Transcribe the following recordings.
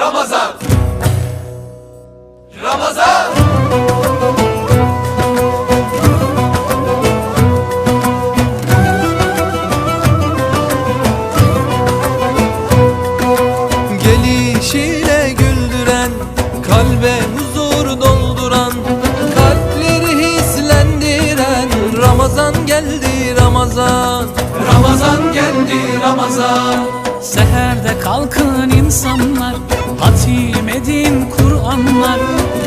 Ramazan. Ramazan. Gelişiyle güldüren Kalbe huzur dolduran Kalpleri hislendiren. Ramazan geldi Ramazan. Ramazan geldi Ramazan Seherde kalkın insanlar Hatim edin Kur'anlar.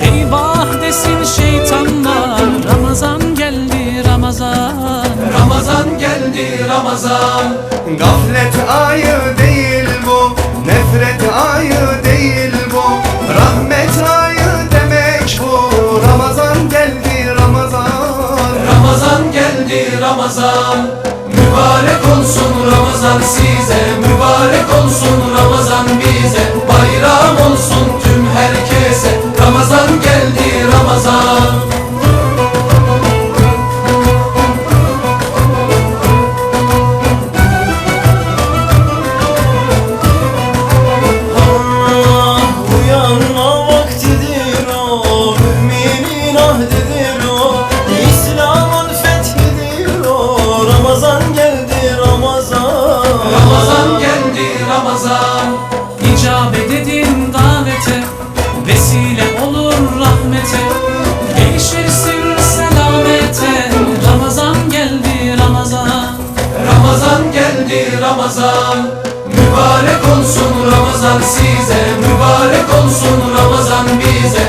Eyvah desin şeytanlar Ramazan geldi Ramazan. Ramazan geldi Ramazan. Gaflet ayı değil bu Nefret ayı değil bu. Rahmet ayı demek bu Ramazan geldi Ramazan. Ramazan geldi Ramazan. Mübarek olsun Ramazan size Mübarek olsun Ramazan bize Bayram olsun tüm herkese. Ramazan geldi Ramazan Ramazan İcabet edin davete Vesile olur rahmete. Değişirsin selamete Ramazan geldi Ramazan. Ramazan geldi Ramazan Mübarek olsun Ramazan size Mübarek olsun Ramazan bize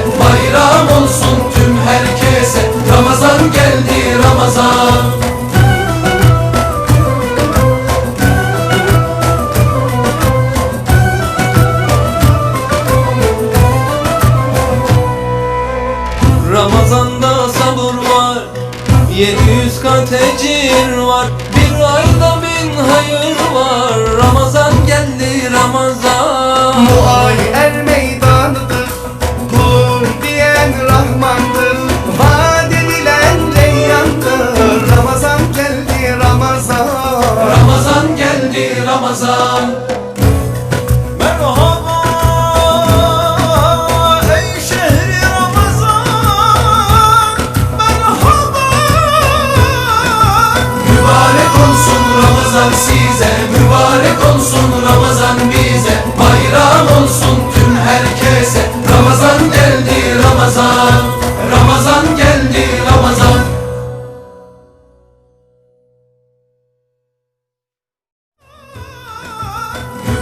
700 kat ecir var. Bir ayda bin hayır var. Ramazan geldi Ramazan. Bu ay er meydanıdır. Kulum diyen Rahmandır. Vaat edilen reyyandır Ramazan geldi Ramazan. Ramazan geldi Ramazan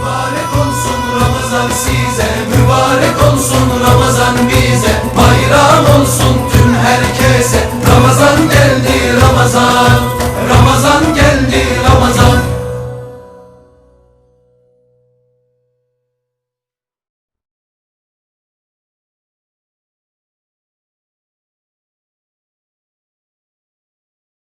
Mübarek olsun Ramazan size Mübarek olsun Ramazan bize. Bayram